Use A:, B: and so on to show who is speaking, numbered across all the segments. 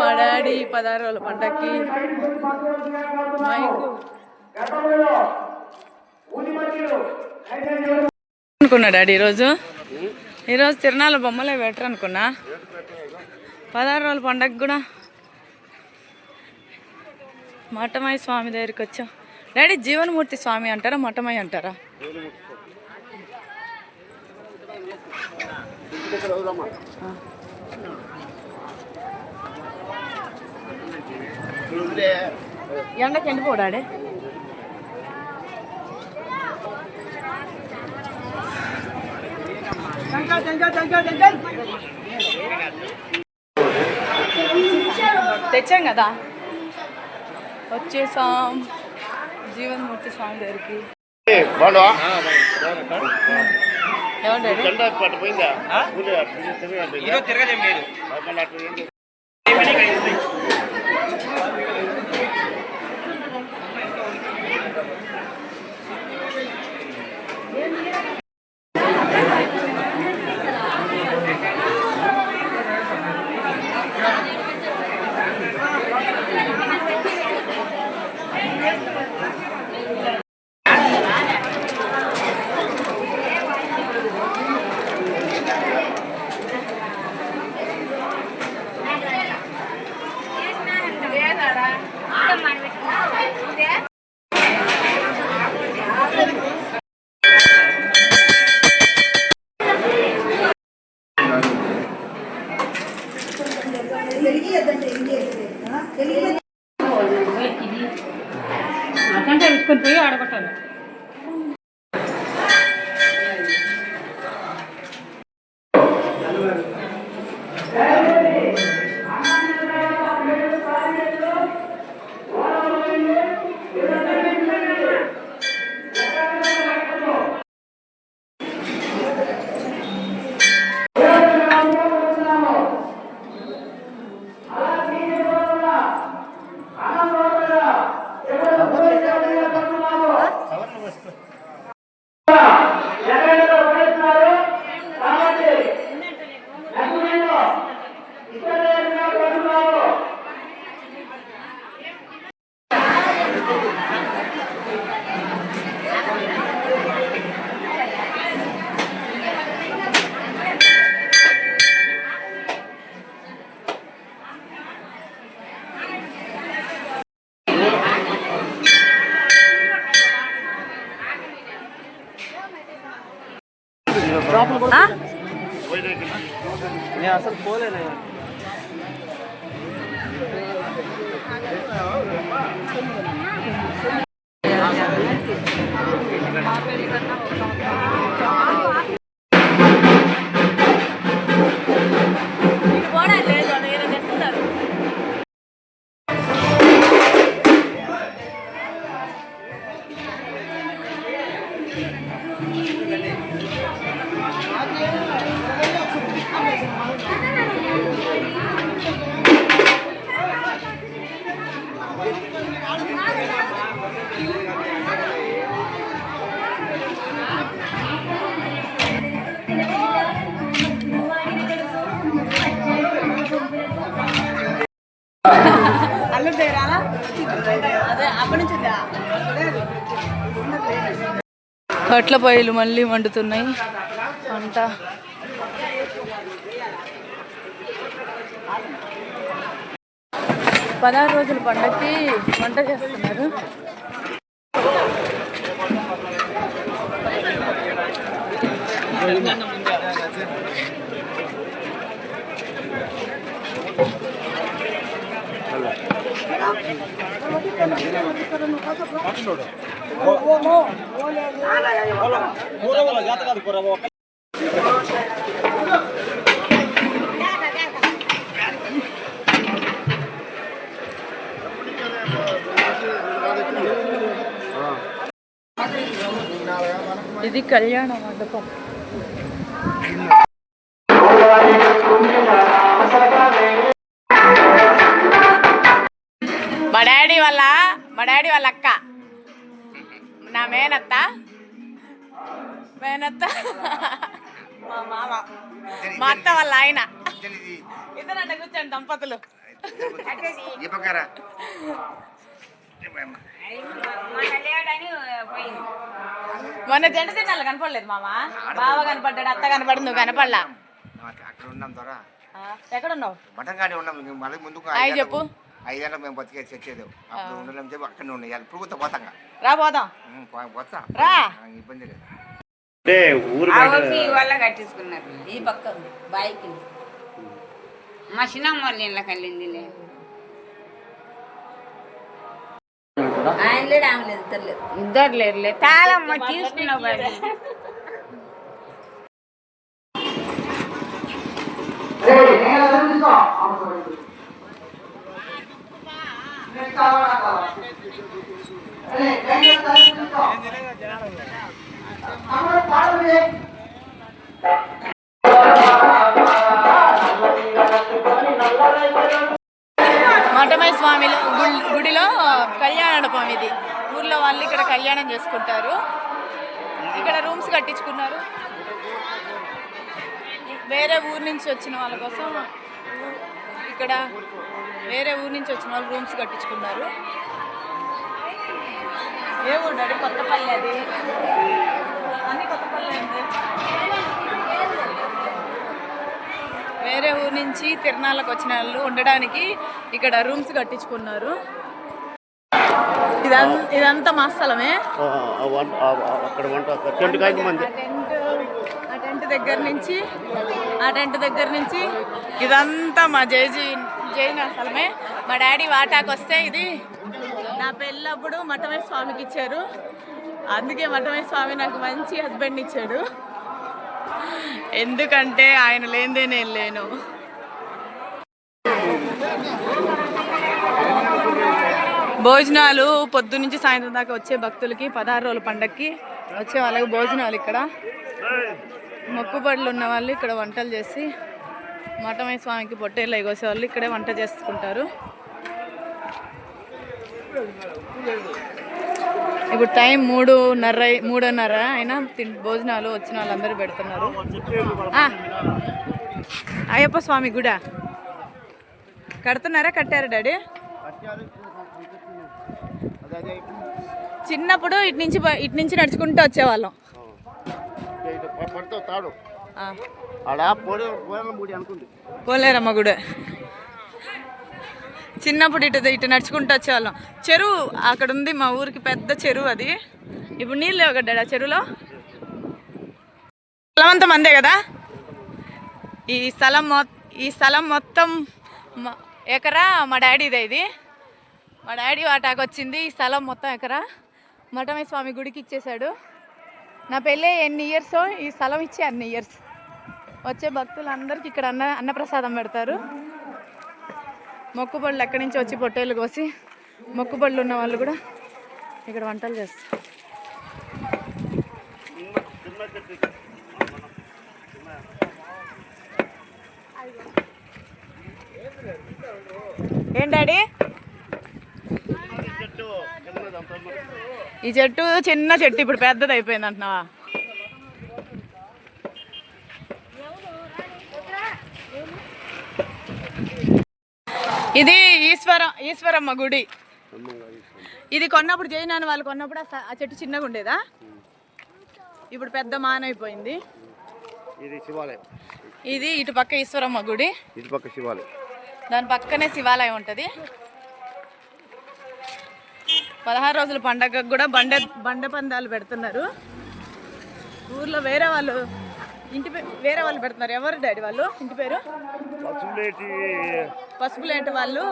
A: మా డాడీ పదహారు రోజుల పండక్కి. అనుకున్నా డాడీ ఈరోజు? ఈరోజు తిరునాళ్ళ బొమ్మలే పెట్టరు అనుకున్నా. పదహారు రోజుల పండగ కూడా. మఠమయ్య స్వామి దగ్గరికి వచ్చాం. డాడీ జీవనమూర్తి స్వామి అంటారా మఠమయ్య అంటారా? ఎండకి ఎండిపోడాడే తెచ్చాం కదా? వచ్చేసాం. జీవన్మూర్తి స్వామి దగ్గరికి.
B: బాగున్నావా
A: కట్ల పొయ్యిలు మళ్ళీ వండుతున్నాయి. వంట పదహారు రోజుల పండగకి వంట చేస్తున్నారు. ఇది కళ్యాణ మండపం. మా డాడీ వాళ్ళ మా డాడీ వాళ్ళ అక్క. నా మేనత్త? మేనత్త? మా మామ. మా అత్త వాళ్ళ ఆయన. ఇద్దరు అంటే కూర్చోండి దంపతులు. మొన్న జంట తిన్నాళ్ళు కనపడలేదు మామ? బావ కనపడ్డాడు అత్త కనపడి నువ్వు కనపడలా?
B: అక్కడ ఉన్నాం ద్వారా
A: ఆ, ఎక్కడున్నావు?
B: మటన్ కానీ ఉన్నాం మళ్ళీ ముందుకు
A: చెప్పు.
B: ఐదేళ్ళ మేము బతికే చెక్కేది అప్పుడు ఉండలేం చెప్పి అక్కడనే ఉన్నాయి ఇప్పుడు కొత్త పోతాం
A: రా పోదాం.
B: పోతా.
A: రా.
B: ఇబ్బంది లేదు.
C: అంటే ఊరు
D: వల్ల కట్టించుకున్నారు ఈ పక్క బాయికి. మా చిన్నమ్మ వాళ్ళ ఇళ్ళకి ఆయన లేడు ఆమె లేదు ఇద్దరు లేదు ఇద్దరు లేరులే. తాళమ్మ తీసుకున్నావు బాబు
A: మఠమై స్వామిలో గుడి- గుడిలో కళ్యాణం ఇది. ఊర్లో వాళ్ళు ఇక్కడ కళ్యాణం చేసుకుంటారు. ఇక్కడ రూమ్స్ కట్టించుకున్నారు. వేరే ఊరు నుంచి వచ్చిన వాళ్ళ కోసం ఇక్కడ వేరే ఊరు నుంచి వచ్చిన వాళ్ళు రూమ్స్ కట్టించుకున్నారు. ఏ ఊరు డాడీ? కొత్తపల్లి అది. అన్ని కొత్తపల్లి వేరే ఊరు నుంచి తిరణాలకు వచ్చిన వాళ్ళు ఉండడానికి ఇక్కడ రూమ్స్ కట్టించుకున్నారు. ఇదం ఇదంతా మా స్థలమే.
C: అక్కడ వంట టెంట్ కాయకి మంది.
A: ఆ టెంట్ ఆ టెంట్ దగ్గర నుంచి ఆ టెంట్ దగ్గర నుంచి ఇదంతా మా జైజీ జైన స్థలమే మా డాడీ వాటాకు వస్తే ఇది. నా పెళ్ళప్పుడు మఠమై స్వామికి ఇచ్చారు. అందుకే మఠమై స్వామి నాకు మంచి హస్బెండ్ ఇచ్చాడు. ఎందుకంటే ఆయన లేనిదే నేను లేను. భోజనాలు పొద్దు నుంచి సాయంత్రం దాకా వచ్చే భక్తులకి పదహారు రోజుల పండక్కి వచ్చే వాళ్ళకి భోజనాలు ఇక్కడ. మొక్కుబడులు ఉన్న వాళ్ళు ఇక్కడ వంటలు చేసి మఠమై స్వామికి పొట్టేళ్ళు ఎగోసే వాళ్ళు ఇక్కడే వంట చేసుకుంటారు. ఇప్పుడు టైం మూడున్నర మూడున్నర అయినా భోజనాలు వచ్చిన వాళ్ళందరూ పెడుతున్నారు. అయ్యప్ప స్వామి గుడ. కడుతున్నారా కట్టారు డాడీ? చిన్నప్పుడు ఇటు నుంచి ఇటు నుంచి నడుచుకుంటూ వచ్చేవాళ్ళం పోలేరమ్మ గుడి. చిన్నప్పుడు ఇటు ఇటు నడుచుకుంటూ వచ్చేవాళ్ళం. చెరువు అక్కడ ఉంది మా ఊరికి పెద్ద చెరువు అది. ఇప్పుడు నీళ్ళు ఇవ్వగడ్డాడు ఆ చెరువులో? స్థలం అందే కదా? ఈ స్థలం మొ ఈ స్థలం మొత్తం ఎకరా? మా డాడీదే ఇది. మా డాడీ వాటాకు వచ్చింది ఈ స్థలం మొత్తం ఎకరా? మఠమే స్వామి గుడికి ఇచ్చేశాడు. నా పెళ్ళి ఎన్ని ఇయర్స్ ఈ స్థలం ఇచ్చి అన్ని ఇయర్స్ వచ్చే భక్తులందరికీ ఇక్కడ అన్న అన్నప్రసాదం పెడతారు. మొక్కుబళ్ళు ఎక్కడి నుంచి వచ్చి పొట్టేలు కోసి మొక్కుబళ్ళు ఉన్న వాళ్ళు కూడా ఇక్కడ వంటలు చేస్తారు. ఏం డాడీ? ఈ చెట్టు చిన్న చెట్టు ఇప్పుడు పెద్దది అయిపోయింది అంటున్నావా? ఇది ఈశ్వరం ఈశ్వరమ్మ గుడి. ఇది కొన్నప్పుడు జైనాన్ని వాళ్ళు కొన్నప్పుడు ఆ చెట్టు చిన్నగా ఉండేదా? ఇప్పుడు పెద్ద మానైపోయింది.
C: ఇది శివాలయం.
A: ఇది ఇటు పక్క ఈశ్వరమ్మ గుడి.
C: ఇటు పక్క శివాలయం.
A: దాని పక్కనే శివాలయం ఉంటుంది. పదహారు రోజుల పండగకు కూడా బండ బండ పందాలు పెడుతున్నారు. ఊర్లో వేరే వాళ్ళు ఇంటి పే- వేరే వాళ్ళు పెడుతున్నారు. ఎవరు డాడీ వాళ్ళు? ఇంటి పేరు?
C: పసుపులేటి.
A: పసుపులేంటి వాళ్ళు.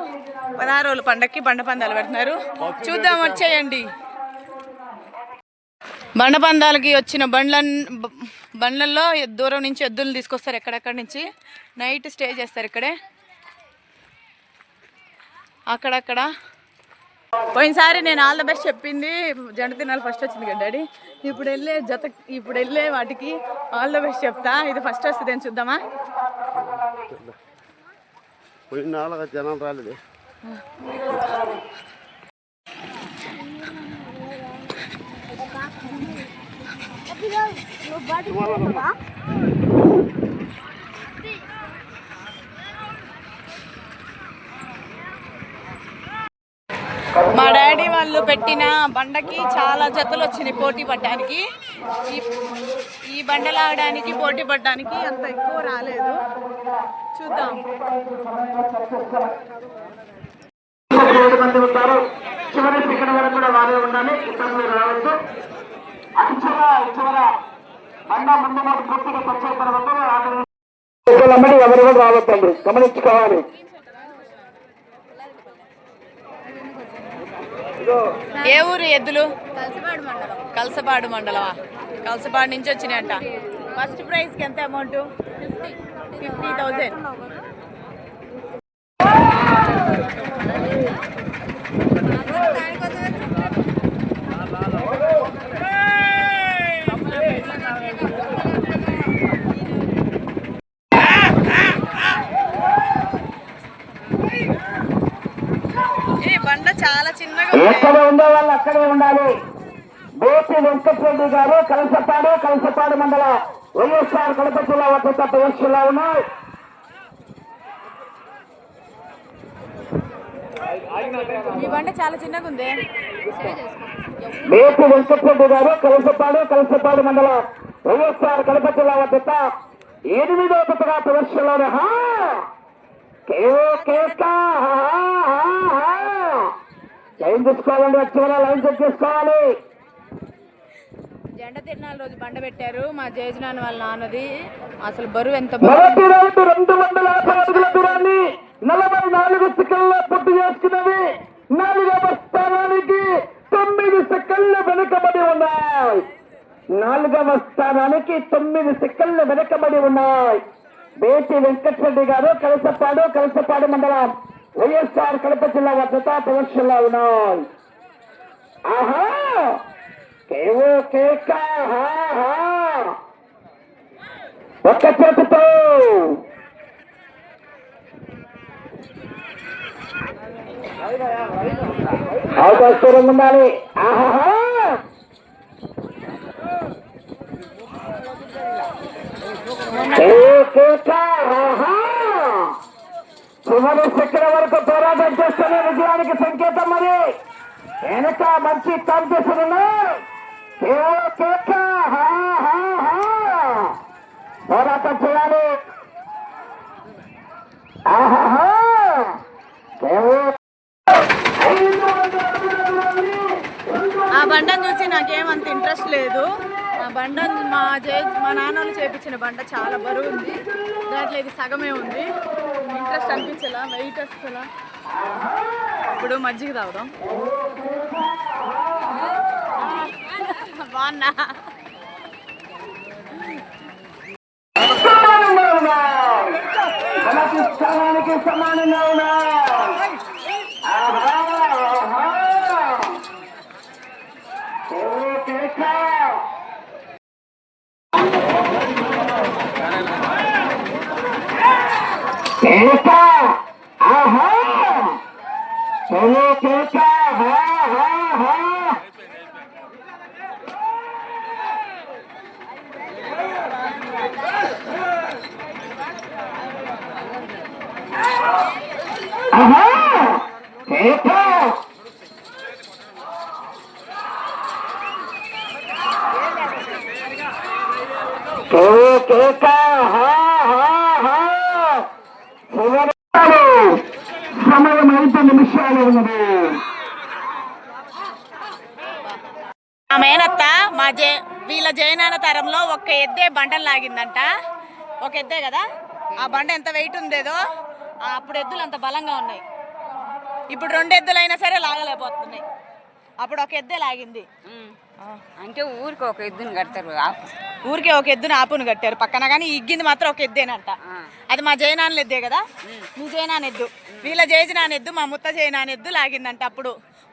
A: పదహారు రోజుల పండగకి బండ పందాలు పెడుతున్నారు. చూద్దాం వచ్చేయండి. బండ పందాలకి వచ్చిన బండ్ల బండ్లలో దూరం నుంచి ఎద్దులు తీసుకొస్తారు ఎక్కడెక్కడి నుంచి? నైట్ స్టే చేస్తారు ఇక్కడే. అక్కడక్కడ పోయినసారి నేను ఆల్ ద బెస్ట్ చెప్పింది. జంట తినాలి ఫస్ట్ వచ్చింది కదా డాడీ. ఇప్పుడు వెళ్ళే జత ఇప్పుడు వెళ్ళే వాటికి ఆల్ ద బెస్ట్ చెప్తా. ఇది ఫస్ట్ వస్తుంది ఏం చూద్దామా?
C: జనాలు రాలేదు.
A: నువ్వు మా డాడీ వాళ్ళు పెట్టిన బండకి చాలా జతలు వచ్చినాయి పోటీ పడ్డానికి. ఈ ఈ లాగడానికి పోటీ పడ్డానికి అంత ఎక్కువ రాలేదు. చూద్దాం.
E: చివరి వరకు కూడా ఉండాలి చివర చివర బండ ముందు మాకు పూర్తిగా తర్వాత ఎవరు కూడా రావద్దండి? గమనించుకోవాలి.
A: ఏ ఊరు ఎద్దులు? కలసపాడు మండలమా? కలసపాడు నుంచి వచ్చినాయంట. ఫస్ట్ ప్రైజ్కి ఎంత అమౌంట్ ఫిఫ్టీ థౌజండ్ ఈ బండ చాలా చిన్నగా ఉంది
E: ఎక్కడ ఉండే వాళ్ళు అక్కడే ఉండాలి. బోపి వెంకటరెడ్డి గారు కలసపాడు కలసపాడు మండల వైఎస్ఆర్ కడప జిల్లా వద్ద ప్రవేశంలో ఉన్నాయి?
A: బండ చాలా చిన్నగా ఉంది.
E: బేపు వెంకటరెడ్డి గారు కలసపాడు కలసపాడు మండల వైఎస్ఆర్ కడప జిల్లా వద్ద ఎనిమిదో జతగా ప్రదర్శనలో లైన్ తీసుకోవాలండి వచ్చేవాళ్ళ లైన్ చెక్ చేసుకోవాలి
A: జెండా తిరునాళ్ళ రోజు బండ పెట్టారు. మా జయజనాన్ వాళ్ళ నాన్నది. అసలు బరువు ఎంత
E: మొదటి రౌండ్ రెండు వందల యాభై అడుగుల దూరాన్ని నలభై నాలుగు సెకండ్ల పూర్తి చేసుకున్నవి. నాలుగవ స్థానానికి తొమ్మిది సెకండ్లు వెనుకబడి ఉన్నాయి. నాలుగవ స్థానానికి తొమ్మిది సెకండ్లు వెనుకబడి ఉన్నాయి. బేటి వెంకటరెడ్డి గారు కలసపాడు కలసపాడు మండలం. వైఎస్ఆర్ కడప జిల్లా భద్రతా ప్రదర్శనలో ఉన్నాయి ఆహా! కేవో కేక ఒక్క చేతితో అవకాశం ఉండాలి. ఆహా ఏ కేక, ఆహా. చివరి శిఖర వరకు పోరాటం చేస్తున్న విజయానికి సంకేతం మరి. వెనక మంచి కాంపిటీషన్ ఉన్నాయి. పోరాటం చేయాలి. ఆహాహా
A: ఆ బండను చూసి నాకేమంత ఇంట్రెస్ట్ లేదు. ఆ బండ మా జయ మా నాన్నలు చేపించిన బండ చాలా బరువు ఉంది. దాంట్లో ఇది సగమే ఉంది. ఇంట్రెస్ట్ అనిపించలా? వెయిట్ వస్తలా ఇప్పుడు మజ్జిగ తాగుదాం. బాగున్నా
E: సమానంగా ఉన్నాయి మొదటి స్థానానికి సమానంగా ఉన్నాయి ఆహా, ఆహా. కేవో కేక. కేక ఆహా కేవో కేక హా హా హా ఆహా కేక కేవో కేక హా హా హా చివరి సమయం ఐదు నిమిషాలు ఉన్నది.
A: మా మేనత్త మా జే వీళ్ళ జయనాన తరంలో ఒక్క ఎద్దే బండలు లాగిందంట ఒక ఎద్దే కదా? ఆ బండ ఎంత వెయిట్ ఉందేదో? అప్పుడు ఎద్దులు అంత బలంగా ఉన్నాయి. ఇప్పుడు రెండు ఎద్దులు అయినా సరే లాగలేకపోతున్నాయి. అప్పుడు ఒక ఎద్దే లాగింది.
D: అంటే ఊరికి ఒక ఎద్దుని కడతారు
A: ఊరికే ఒక ఎద్దుని ఆపును కట్టారు. పక్కన కానీ ఇగ్గింది మాత్రం ఒక ఎద్దేనంట. అది మా జయనాన్న ఎద్దే కదా? మీ జయనాన్న ఎద్దు. వీళ్ళ జయజనాన్న ఎద్దు మా ముత్త జయనాన్న ఎద్దు లాగిందంట. అప్పుడు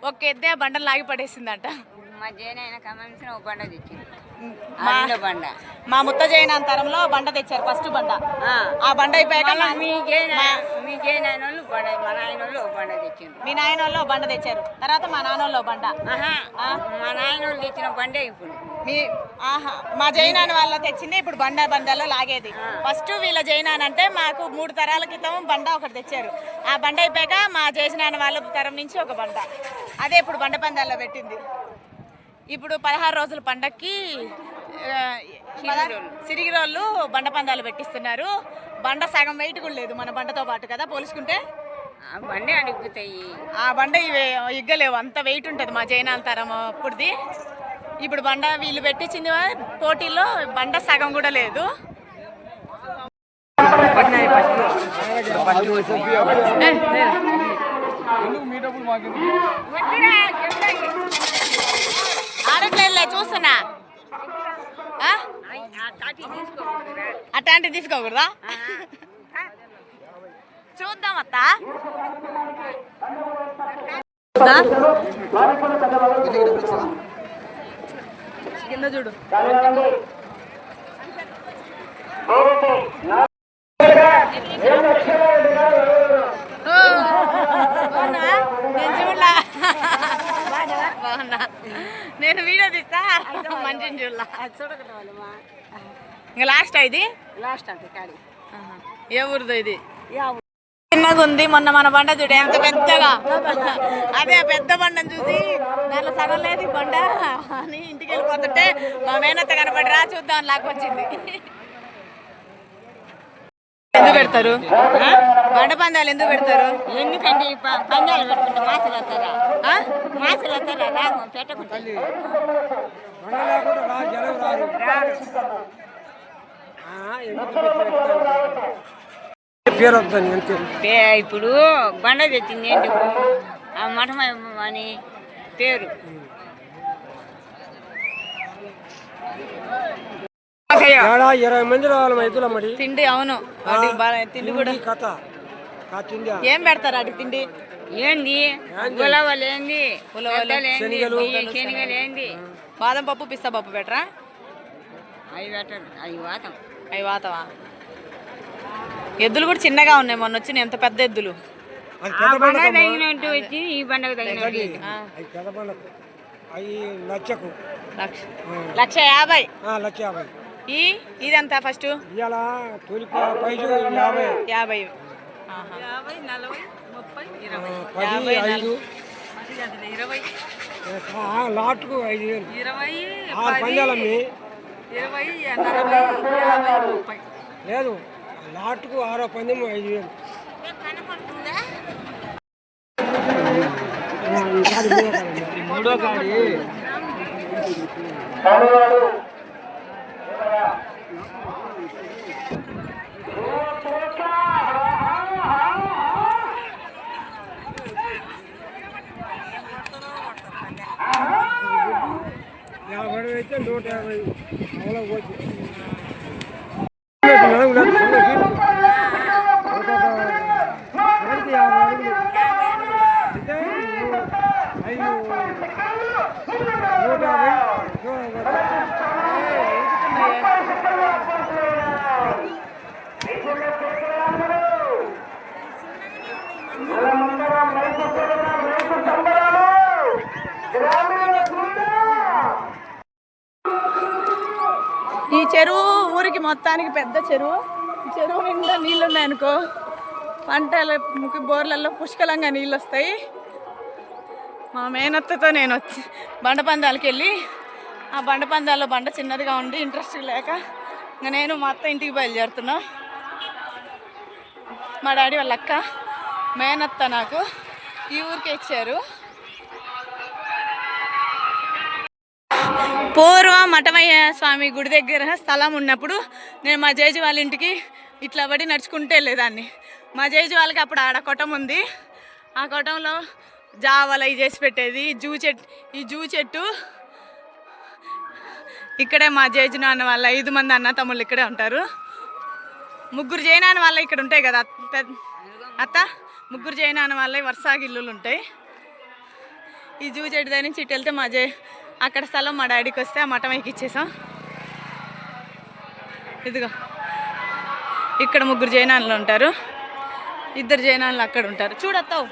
A: ఒక ఎద్దే బండలు లాగి పడేసిందంట.
D: మా జైనైనా కమాల్సిన ఒక బండ తెచ్చింది.
A: మా
D: బండ.
A: మా ముత్త జయనాన్న తరంలో బండ తెచ్చారు ఫస్ట్ బండ.
D: ఆ.
A: బండ అయిపోయాక మా-
D: నాయన వాళ్ళు బండ
A: తెచ్చారు. తర్వాత మా నాన్న వాళ్ళు ఓ బండ.
D: మా నాయన వాళ్ళు తెచ్చిన బండే ఇప్పుడు.
A: మీ ఆహా. మా జైనాన్ వాళ్ళ తెచ్చింది ఇప్పుడు బండ బండలో లాగేది. ఫస్ట్ వీళ్ళ జైనాన్ అంటే మాకు మూడు తరాల క్రితం బండ ఒకటి తెచ్చారు. ఆ బండ అయిపోయాక మా జైనాన్ వాళ్ళ తరం నుంచి ఒక బండ. అదే ఇప్పుడు బండ పందాల్లో పెట్టింది. ఇప్పుడు పదహారు రోజుల పండక్కి సిరిగిరోళ్ళు బండ పందాలు పెట్టిస్తున్నారు. బండ సగం వెయిట్ కూడా లేదు మన బండతో పాటు కదా పోల్చుకుంటే?
D: ఆ బండి అడుగుతాయి.
A: ఆ బండ ఇవి ఇగ్గలేవు అంత వెయిట్ ఉంటుంది మా జైనాల తరం అప్పుడుది. ఇప్పుడు బండ వీళ్ళు పెట్టించింది పోటీలో బండ సగం కూడా లేదు. ఏ, లేరా. ఆడట్లేదులే చూస్తున్నా. ఆ? అట్లాంటివి తీసుకోకూడదా? చూద్దాం అత్త. కింద చూడు ఓ, బాగున్నా? నేను చూడలా బాగున్నా నేను వీడియో తీస్తా. చూడలా. ఇంకా లాస్ట్ ఇది?
D: లాస్ట్ అంటే కాడి.
A: ఆహా. ఏ ఊరిదో ఇది? చిన్నగా ఉంది మొన్న మన బండ చూడు ఎంత పెద్దగా. అదే పెద్ద బండను చూసి దాంట్లో సగం లేదు బండ అని ఇంటికి వెళ్ళిపోతుంటే మా మేనత్త కనపడి రా చూద్దాం లాక్కొచ్చింది. ఎందుకు పెడతారు? బండ పందాలు ఎందుకు పెడతారు?
D: ప- పందాలు పెట్టుకుంటే మాసలు వస్తారా?
A: ఆ?
D: మాసలు వస్తారా? రాగం పెట్టకుంటే
C: పేరు వద్దని అంతే
D: పే- ఇప్పుడు బండ తెచ్చింది ఎందుకు ఆ మఠం అని పేరు.
C: ఇరవై మంది రావాలి
A: తిండి అవును. తిండి కూడా.
C: కథ. తిండి.
A: ఏం పెడతారు వాటికి తిండి?
D: ఏంది? గులవలు ఏంది? ఏంది?
C: శనగలు.
A: బాదం పప్పు పిస్తా పప్పు పెట్టరా?
D: అవి పెట్టరు. అవి వాతం.
A: అవి వాతవా ఎద్దులు కూడా చిన్నగా ఉన్నాయి మొన్న వచ్చిన ఎంత పెద్ద ఎద్దులు? లక్ష యాభై.
C: ఆ, లక్ష యాభై.
A: ఈ ఇదంతా ఫస్ట్?
C: యాభై. లాట్కు ఐదు వేలు. ఆరు పందాలమ్మి లేదు లాట్కు ఆరో పందెం ఐదు వేలు. మూడో కాడి. యాభై అయితే నూట యాభై. అవులో పోతే నడుము లేదు, చిన్న గీత. ఒక్కొక్క గడికి యాభై అడుగులు. అంటే నూ- ఐదు నూట యాభై నూట యాభై.
A: ఈ చెరువు ఊరికి మొత్తానికి పెద్ద చెరువు. చెరువు నిండా నీళ్ళు ఉన్నాయనుకో పంటల బోర్లలో పుష్కలంగా నీళ్ళు వస్తాయి మా మేనత్తతో నేను వచ్చి బండ పందాలకి వెళ్ళి ఆ బండ పందాల్లో బండ చిన్నదిగా ఉండి ఇంట్రెస్ట్ లేక ఇంకా నేను మా అత్త ఇంటికి బయలుదేరుతున్నా. మా డాడీ వాళ్ళక్క మేనత్త నాకు ఈ ఊరికే ఇచ్చారు. పూర్వం మఠమయ్య స్వామి గుడి దగ్గర స్థలం ఉన్నప్పుడు నేను మా జేజి వాళ్ళ ఇంటికి ఇట్లా పడి నడుచుకుంటే వెళ్ళేదాన్ని. మా జేజు వాళ్ళకి అప్పుడు ఆడ కొట్టం ఉంది. ఆ కొట్టంలో జావల ఇవి చేసి పెట్టేది. జూ చెట్టు ఈ జూ చెట్టు ఇక్కడే మా జేజు నాన్న వాళ్ళ ఐదు మంది అన్న తమ్ముళ్ళు ఇక్కడే ఉంటారు. ముగ్గురు జైనాన్న వాళ్ళ ఇక్కడ ఉంటాయి కదా పెద్ద అత్త? ముగ్గురు జైనాన్న వాళ్ళ వరుసగా ఇల్లులు ఉంటాయి. ఈ జూ చెట్టు దగ్గర నుంచి ఇటు వెళ్తే మా జే అక్కడ స్థలం మా డాడీకి వస్తే ఆ మఠం ఎక్కిచ్చేసాం ఇదిగో. ఇక్కడ ముగ్గురు జైనాన్లు ఉంటారు. ఇద్దరు జైనాన్లు అక్కడ ఉంటారు. చూడత్తావు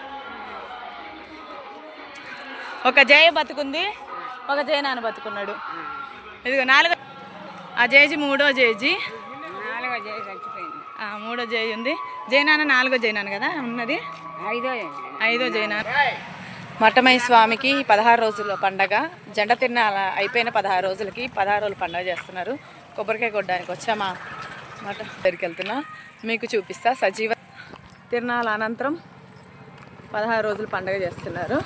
A: ఒక జయ బతుకుంది ఒక జైనాన్న బతుకున్నాడు. ఇదిగో నాలుగు ఆ జేజీ మూడో జేజీ.
D: నాలుగో చేసి చచ్చిపోయింది.
A: ఆ, మూడో జేజీ ఉంది. జైనాన్న నాలుగో జైనాన్న కదా ఉన్నది?
D: ఐదో
A: ఐదో జైనాన్న మఠమయ్య స్వామికి పదహారు రోజుల పండగ. జెండ తిన్న అయిపోయిన పదహారు రోజులకి పదహారు రోజులు పండగ చేస్తున్నారు. కొబ్బరికాయ కొట్టడానికి వచ్చామా? మఠ దగ్గరికి వెళ్తున్నా. మీకు చూపిస్తా. సజీవ తిరణాల అనంతరం పదహారు రోజులు పండగ చేస్తున్నారు.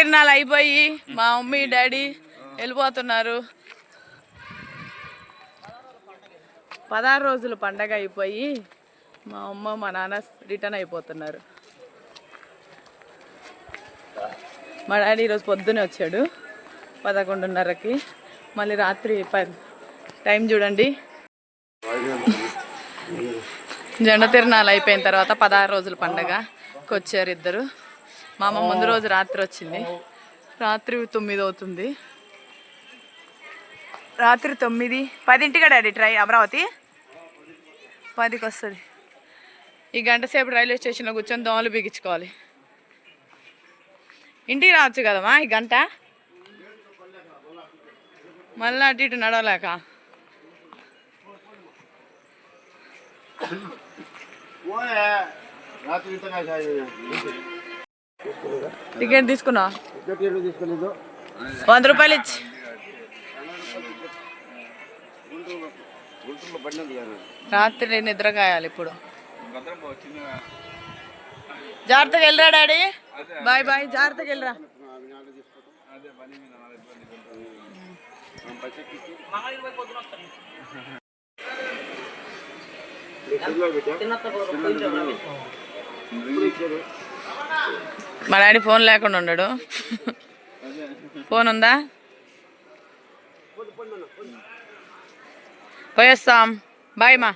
A: తిరణాలు అయిపోయి మా మమ్మీ డాడీ వెళ్ళిపోతున్నారు. పదహారు రోజులు పండగ అయిపోయి మా అమ్మ మా నాన్న రిటర్న్ అయిపోతున్నారు. మా డాడీ ఈరోజు పొద్దునే వచ్చాడు పదకొండున్నరకి. మళ్ళీ రాత్రి టైం చూడండి. జెండ తిరణాలు అయిపోయిన తర్వాత పదహారు రోజుల పండగకి వచ్చారు ఇద్దరు. మా అమ్మ ముందు రోజు రాత్రి వచ్చింది. రాత్రి తొమ్మిది అవుతుంది. రాత్రి తొమ్మిది పదింటిగా డాడీ ట్రై అమరావతి? పదికి వస్తుంది ఈ గంట సేపు రైల్వే స్టేషన్లో కూర్చొని దోమలు బిగించుకోవాలి. ఇంటికి రావచ్చు కదమ్మా ఈ గంట? మళ్ళీ అటు ఇటు నడవలేక.
B: రాత్రి
A: టికెట్ తీసుకున్నా. వంద రూపాయలు ఇచ్చి. రాత్రి నిద్ర కాయాలి ఇప్పుడు. జాగ్రత్తగా వెళ్ళరా డాడీ? బాయ్ బాయ్ జాగ్రత్తగా వెళ్ళరా. మా డాడీ ఫోన్ లేకుండా ఉండడు. ఫోన్ ఉందా? పోయేస్తాం. బాయ్ మా.